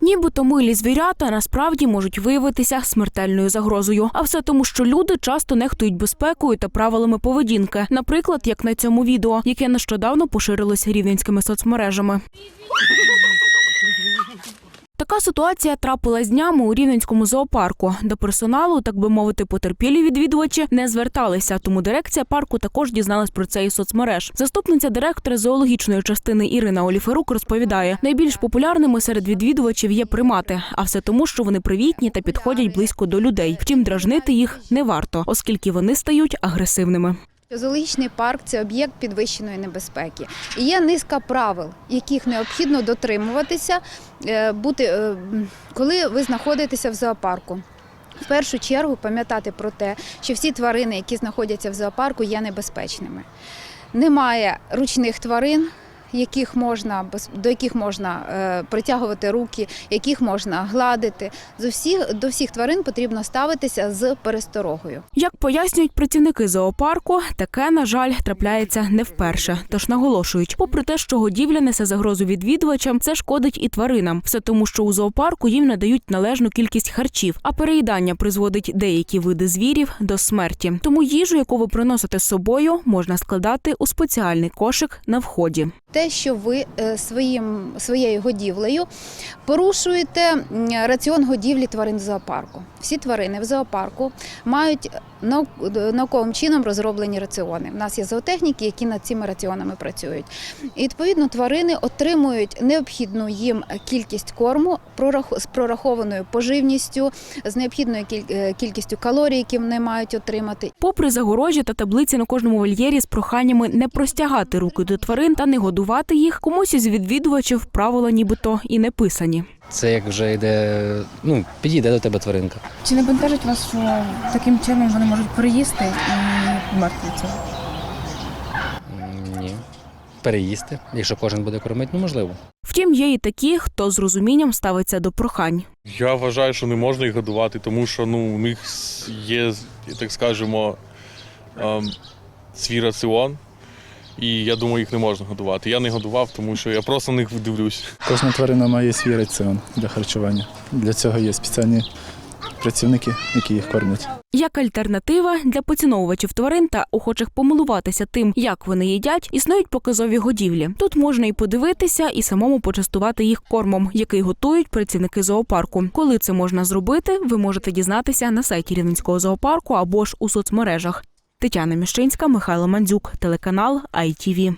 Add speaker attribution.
Speaker 1: Нібито милі звірята насправді можуть виявитися смертельною загрозою. А все тому, що люди часто нехтують безпекою та правилами поведінки. Наприклад, як на цьому відео, яке нещодавно поширилось рівненськими соцмережами. Така ситуація трапилась днями у рівненському зоопарку, де персоналу, так би мовити, потерпілі відвідувачі не зверталися. Тому дирекція парку також дізналась про це із соцмереж. Заступниця директора зоологічної частини Ірина Оліферук розповідає: найбільш популярними серед відвідувачів є примати, а все тому, що вони привітні та підходять близько до людей. Втім, дражнити їх не варто, оскільки вони стають агресивними.
Speaker 2: Зоологічний парк це об'єкт підвищеної небезпеки. І є низка правил, яких необхідно дотримуватися, е, е, коли ви знаходитеся в зоопарку. В першу чергу пам'ятати про те, що всі тварини, які знаходяться в зоопарку, є небезпечними. Немає ручних тварин. Яких можна до яких можна е, притягувати руки, яких можна гладити. З усіх до всіх тварин потрібно ставитися з пересторогою.
Speaker 1: Як пояснюють працівники зоопарку, таке, на жаль, трапляється не вперше. Тож наголошують, попри те, що годівля несе загрозу відвідувачам, це шкодить і тваринам. Все тому, що у зоопарку їм надають належну кількість харчів, а переїдання призводить деякі види звірів до смерті. Тому їжу, яку ви приносите з собою, можна складати у спеціальний кошик на вході.
Speaker 2: те, що ви е, своїм, своєю годівлею порушуєте раціон годівлі тварин в зоопарку. Всі тварини в зоопарку мають нау- науковим чином розроблені раціони. У нас є зоотехніки, які над цими раціонами працюють. І відповідно тварини отримують необхідну їм кількість корму з прорахованою поживністю, з необхідною е, кількістю калорій, які вони мають отримати.
Speaker 1: Попри загорожі та таблиці на кожному вольєрі з проханнями не простягати руки до тварин та не годувати їх, комусь із відвідувачів правила нібито і не писані.
Speaker 3: Це як вже йде, ну, підійде до тебе тваринка.
Speaker 4: Чи не бентежить вас, що таким чином вони можуть переїсти і померти цього?
Speaker 3: Ні. Переїсти, якщо кожен буде кормити, ну можливо.
Speaker 1: Втім, є і такі, хто з розумінням ставиться до прохань.
Speaker 5: Я вважаю, що не можна їх годувати, тому що ну, у них є, так скажемо, ем, свій раціон. І я думаю, їх не можна годувати. Я не годував, тому що я просто на них дивлюсь.
Speaker 6: Кожна тварина має свій раціон для харчування. Для цього є спеціальні працівники, які їх кормять.
Speaker 1: Як альтернатива для поціновувачів тварин та охочих помилуватися тим, як вони їдять, існують показові годівлі. Тут можна і подивитися, і самому почастувати їх кормом, який готують працівники зоопарку. Коли це можна зробити, ви можете дізнатися на сайті Рівненського зоопарку або ж у соцмережах. Тетяна Міщинська, Михайло Мандзюк, телеканал ITV.